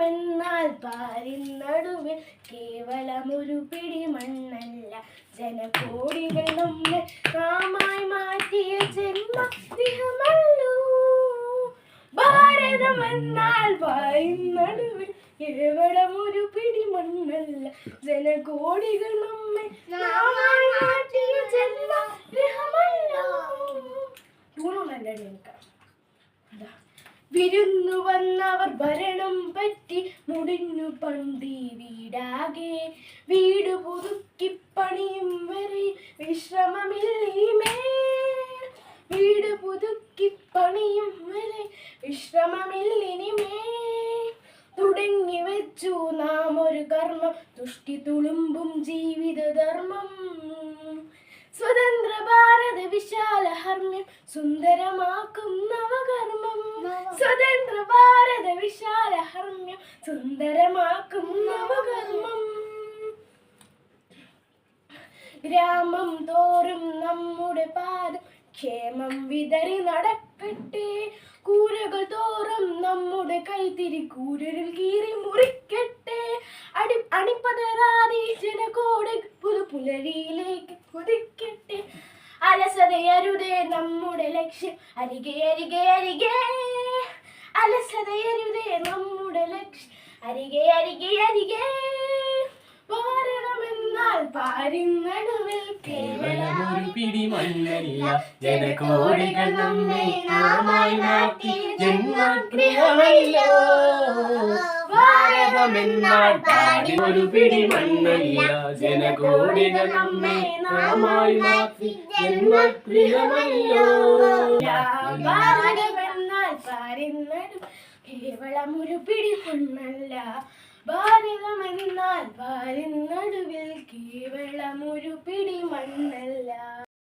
ഭാരതമെന്നാൽ പാരിനടുവിൽ കേവലമൊരു പിടി മണ്ണല്ല. ജനകോടികൾ നമ്മെ നാമായി മാറ്റിയ ജന്മഗൃഹമല്ലോ. ഭാരതമെന്നാൽ പാരിനടുവിൽ കേവലമൊരു പിടി മണ്ണല്ല. ജനകോടികൾ നാമായി മാറ്റിയ ജന്മഗൃഹമല്ലോ ടൂണുണ്ട് എനിക്ക് വിരുന്നു വന്നവർ ഭരണം പറ്റി മുടിഞ്ഞു പണ്ടി വീടാകെ. വീട് പുതുക്കി പണിയും വരെ വിശ്രമമില്ലേ വീട് പുതുക്കി പണിയും വരെ വിശ്രമമില്ലിനിമേ തുടങ്ങി വെച്ചു നാം ഒരു കർമ്മം തുഷ്ടി തുളുമ്പും ജീവിത ധർമ്മം. സ്വതന്ത്ര ഭാരത വിശാല ഹർമ്മ്യം സുന്ദരമാക്കും നവകർമ്മം സ്വതന്ത്ര ഭാരത ഹർമ്മ്യം സുന്ദരമാക്കും നവകർമ്മം ഗ്രാമം തോറും നമ്മുടെ പാദം ക്ഷേമം വിതറി നടക്കട്ടെ. കൂരകൾ തോറും നമ്മുടെ കൈത്തിരി കൂരരിൽ കീറി മുറിക്കട്ടെ. അടി അണിപ്പതറാതെ ജനകോട് പുതു പുലരിയിലേക്ക് കുതിക്കട്ടെ. അലസതയരുതേ നമ്മുടെ ലക്ഷ്യം അരികെ അരികെ അരികെ. അരികെ അരികെ അരികെ. പിടി മണ്ണല്ല ജനകോടികൾ നമ്മെ നാമായി മാറ്റി ജന്മഗ്രഹമല്ലോ. ഭാരതമെന്നാൽ പാടി ഒരു പിടി മണ്ണല്ല ജനകോടികൾ നമ്മെ നാമായി മാറ്റി ജന്മഗ്രഹമല്ലോ. ഭാരതമെന്നാൽ പാരിനടുവിൽ കേവലം ഒരു പിടി മണ്ണല്ല ഭാരതമെന്നാൽ പാരിനടുവിൽ കേവലം ഒരു പിടി മണ്ണല്ല